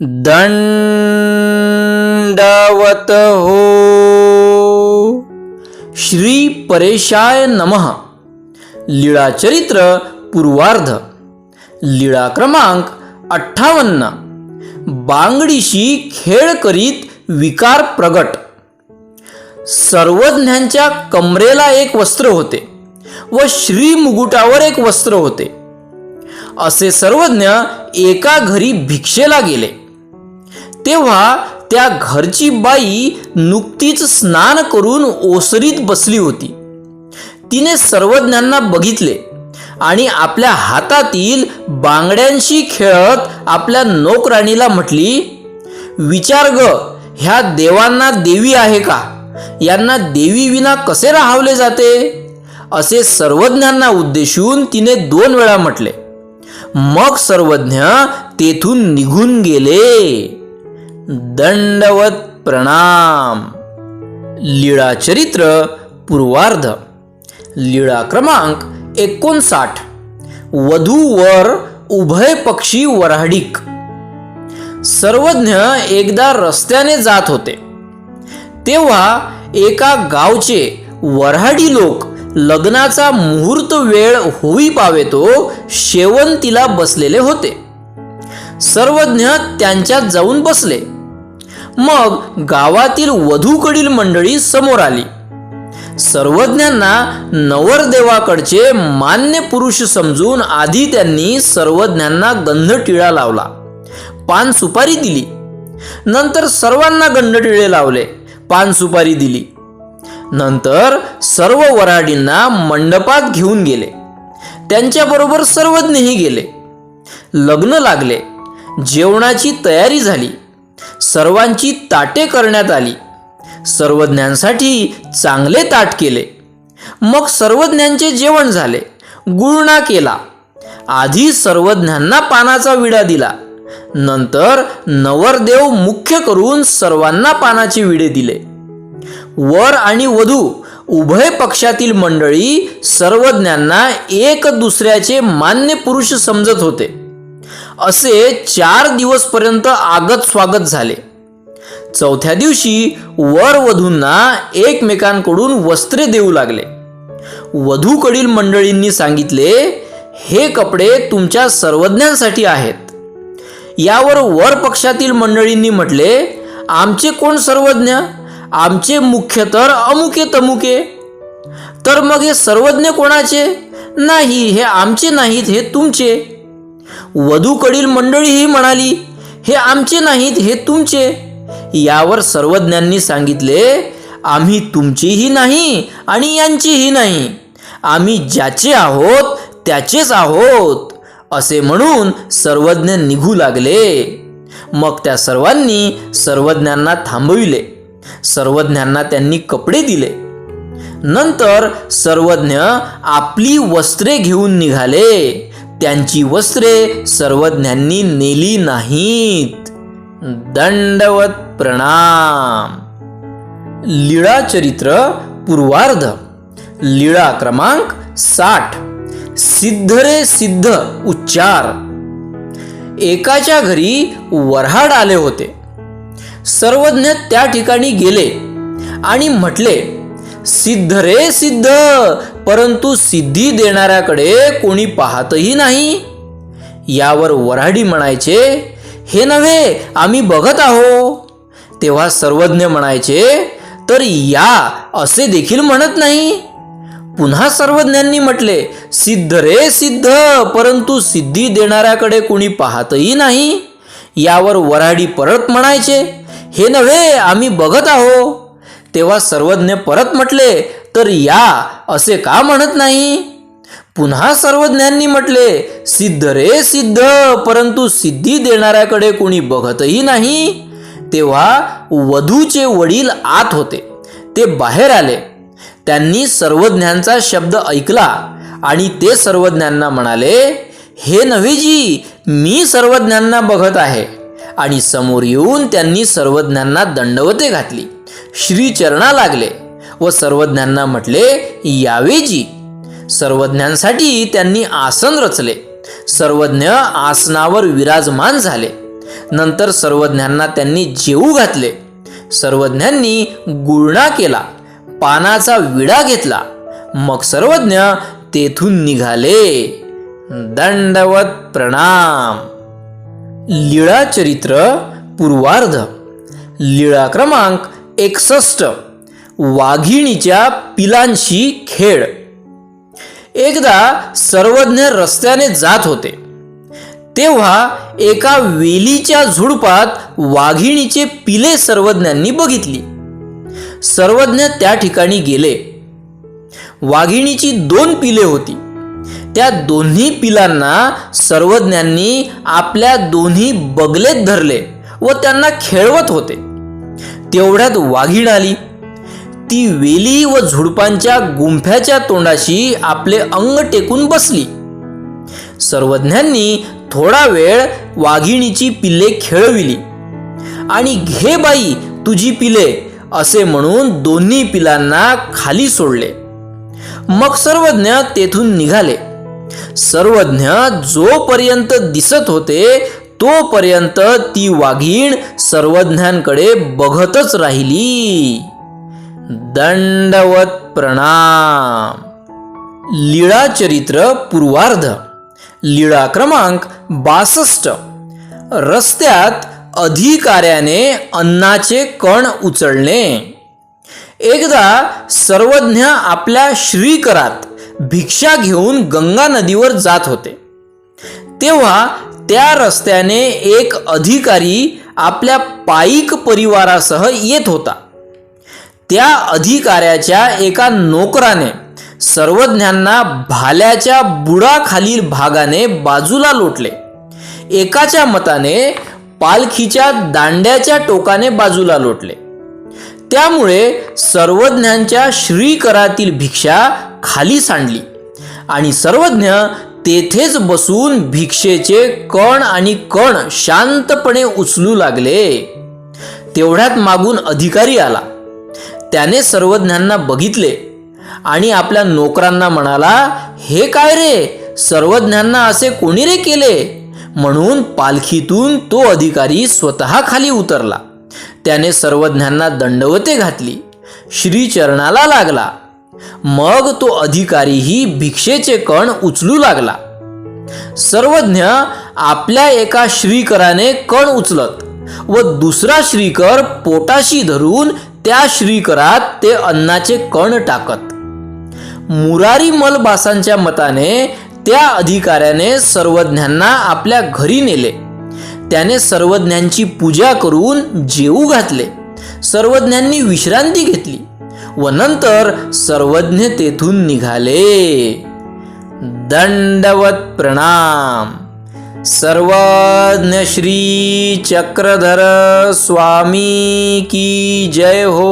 दंडवत हो। श्री परेशाय नमः। लीळाचरित्र पूर्वार्ध। लीळा क्रमांक अठ्ठावन्न। बांगडीशी खेळ करीत विकार प्रगट। सर्वज्ञांच्या कमरेला एक वस्त्र होते व श्री मुगुटावर एक वस्त्र होते। असे सर्वज्ञ एका घरी भिक्षेला गेले। तेव्हा त्या घरची बाई नुकतीच स्नान करून ओसरीत बसली होती. तिने सर्वज्ञांना बघितले आणि आपल्या हातातील बांगड्यांशी खेळत आपल्या नोकराणीला म्हटली विचार ग ह्या देवांना देवी आहे का? यांना देवी विना कसे राहावले जाते? असे सर्वज्ञांना उद्देशून तिने दोन वेळा म्हटले. मग सर्वज्ञ तेथून निघून गेले. दंडवत प्रणाम. लीळाचरित्र पूर्वार्ध. लीळा क्रमांक एकोणसाठ. वधू वर उभय पक्षी वऱ्हाडिक. सर्वज्ञ एकदा रस्त्याने जात होते. तेव्हा एका गावचे वऱ्हाडी लोक लग्नाचा मुहूर्त वेळ होई पावेतो शेवंतीला बसलेले होते. सर्वज्ञ त्यांच्यात जाऊन बसले. मग गावातील वधूकडील मंडळी समोर आली. सर्वज्ञांना नवरदेवाकडचे मान्य पुरुष समजून आधी त्यांनी सर्वज्ञांना गंधटिळा लावला. पान सुपारी दिली. नंतर सर्वांना गंधटिळे लावले. पान सुपारी दिली. नंतर सर्व वराडींना मंडपात घेऊन गेले. त्यांच्याबरोबर सर्वज्ञही गेले. लग्न लागले. जेवणाची तयारी झाली. सर्वांची ताटे करण्यात आली. सर्वज्ञांसाठी चांगले ताट केले. मग सर्वज्ञांचे जेवण झाले. गुळणा केला. आधी सर्वज्ञांना पानाचा विडा दिला. नंतर नवरदेव मुख्य करून सर्वांना पानाचे विडे दिले. वर आणि वधू उभय पक्षातील मंडळी सर्वज्ञांना एक दुसऱ्याचे मान्य पुरुष समजत होते. असे चार दिवसपर्यंत आगत स्वागत झाले. चौथ्या दिवशी वर वधूंना एकमेकांकडून वस्त्रे देऊ लागले. वधूकडील मंडळींनी सांगितले हे कपडे तुमच्या सर्वज्ञांसाठी आहेत. यावर वर पक्षातील मंडळींनी म्हटले आमचे कोण सर्वज्ञ? आमचे मुख्य तर अमुके तमुके तर मग हे सर्वज्ञ कोणाचे? नाही हे आमचे नाहीत हे तुमचे. वधूकडील मंडळीही म्हणाली हे आमचे नाहीत हे तुमचे. यावर सर्वज्ञांनी सांगितले आम्ही तुमचीही नाही आणि यांचीही नाही. आम्ही ज्याचे आहोत त्याचेच आहोत. असे म्हणून सर्वज्ञ निघू लागले. मग त्या सर्वांनी सर्वज्ञांना थांबविले. सर्वज्ञांना त्यांनी कपडे दिले. नंतर सर्वज्ञ आपली वस्त्रे घेऊन निघाले. त्यांची वस्त्रे सर्वज्ञांनी नेली नाहीत. दंडवत प्रणाम. लीळा चरित्र पूर्वार्ध. लीळा क्रमांक साठ. सिद्ध रे सिद्ध उच्चार. एकाच्या घरी वऱ्हाड आले होते. सर्वज्ञ त्या ठिकाणी गेले आणि म्हटले सिद्ध रे सिद्ध. परंतु सिद्धी देणाऱ्याकडे कोणी पाहतही नाही. यावर वऱ्हाडी म्हणायचे हे नव्हे आम्ही बघत आहो. तेव्हा सर्वज्ञ म्हणायचे तर या असे देखील म्हणत नाही. पुन्हा सर्वज्ञांनी म्हटले सिद्ध रे सिद्ध परंतु सिद्धी देणाऱ्याकडे कोणी पाहतही नाही. यावर वराडी परत म्हणायचे हे नव्हे आम्ही बघत आहो. तेव्हा सर्वज्ञ परत म्हटले तर या असे का म्हणत नाही? पुन्हा सर्वज्ञांनी म्हटले सिद्ध रे सिद्ध परंतु सिद्धी देणाऱ्याकडे कोणी बघतही नाही. तेव्हा वधूचे वडील आत होते. ते बाहेर आले. त्यांनी सर्वज्ञांचा शब्द ऐकला आणि ते सर्वज्ञांना म्हणाले हे नव्हेजी मी सर्वज्ञांना बघत आहे. आणि समोर येऊन त्यांनी सर्वज्ञांना दंडवते घातली. श्रीचरणा लागले व सर्वज्ञांना म्हटले यावेजी सर्वज्ञांसाठी त्यांनी आसन रचले. सर्वज्ञ आसनावर विराजमान झाले. नंतर सर्वज्ञांना त्यांनी जेवू घातले. सर्वज्ञांनी गुळणा केला पानाचा विडा घेतला. मग सर्वज्ञ तेथून निघाले. दंडवत प्रणाम. लीळा चरित्र पूर्वार्ध. लीळा क्रमांक एकसष्ट. वाघिणीच्या पिलांशी खेळ. एकदा सर्वज्ञ रस्त्याने जात होते. तेव्हा एका वेलीच्या झुडपात वाघिणीचे पिले सर्वज्ञांनी बघितली. सर्वज्ञ त्या ठिकाणी गेले. वाघिणीची दोन पिले होती. त्या दोन्ही पिलांना सर्वज्ञांनी आपल्या दोन्ही बगलेत धरले व त्यांना खेळवत होते. तेवढ्यात वाघीण आली. ती वेली व झुडपांच्या गुंफ्याच्या तोंडाशी आपले अंग टेकून बसली. सर्वज्ञांनी थोडा वेळ वाघिणीची पिल्ले खेळविली. आणि घे बाई तुझी पिले असे म्हणून दोन्ही पिलांना खाली सोडले. मग सर्वज्ञ तेथून निघाले. सर्वज्ञ जोपर्यंत दिसत होते तोपर्यंत ती वाघीण सर्वज्ञांकडे बघतच राहिली. दंडवत प्रणाम. लीळा चरित्र पूर्वार्ध. लीळा क्रमांक बासष्ट. रस्त्यात अधिकाऱ्याने अन्नाचे कण उचलणे. एकदा सर्वज्ञ आपल्या श्रीकरात भिक्षा घेऊन गंगा नदीवर जात होते. तेव्हा त्या रस्त्याने एक अधिकारी आपल्या पायिक परिवारासह येत होता. त्या अधिकाऱ्याच्या एका नोकराने सर्वज्ञांना भाल्याच्या बुडाखालील भागाने बाजूला लोटले. एकाच्या मताने पालखीच्या दांड्याच्या टोकाने बाजूला लोटले. त्यामुळे सर्वज्ञांच्या श्रीकरातील भिक्षा खाली सांडली आणि सर्वज्ञ तेथेच बसून भिक्षेचे कण आणि कण शांतपणे उचलू लागले. तेवढ्यात मागून अधिकारी आला. त्याने सर्वज्ञांना बघितले आणि आपल्या नोकरांना म्हणाला हे काय रे? सर्वज्ञांना असे कोणी रे केले? म्हणून पालखीतून तो अधिकारी स्वतः खाली उतरला. त्याने सर्वज्ञांना दंडवते घातली. श्रीचरणाला लागला. मग तो अधिकारीही भिक्षेचे कण उचलू लागला. सर्वज्ञ आपल्या एका श्रीकराने कण उचलत व दुसरा श्रीकर पोटाशी धरून त्या श्रीकरात ते अन्नाचे कण टाकत. मुरारी मलबासांच्या मताने त्या अधिकाऱ्याने सर्वज्ञांना आपल्या घरी नेले. त्याने सर्वज्ञांची पूजा करून जेवू घातले. सर्वज्ञांनी विश्रांती घेतली. व नंतर सर्वज्ञ तेथून निघाले. दंडवत प्रणाम. सर्वज्ञ श्री चक्रधर स्वामी की जय हो.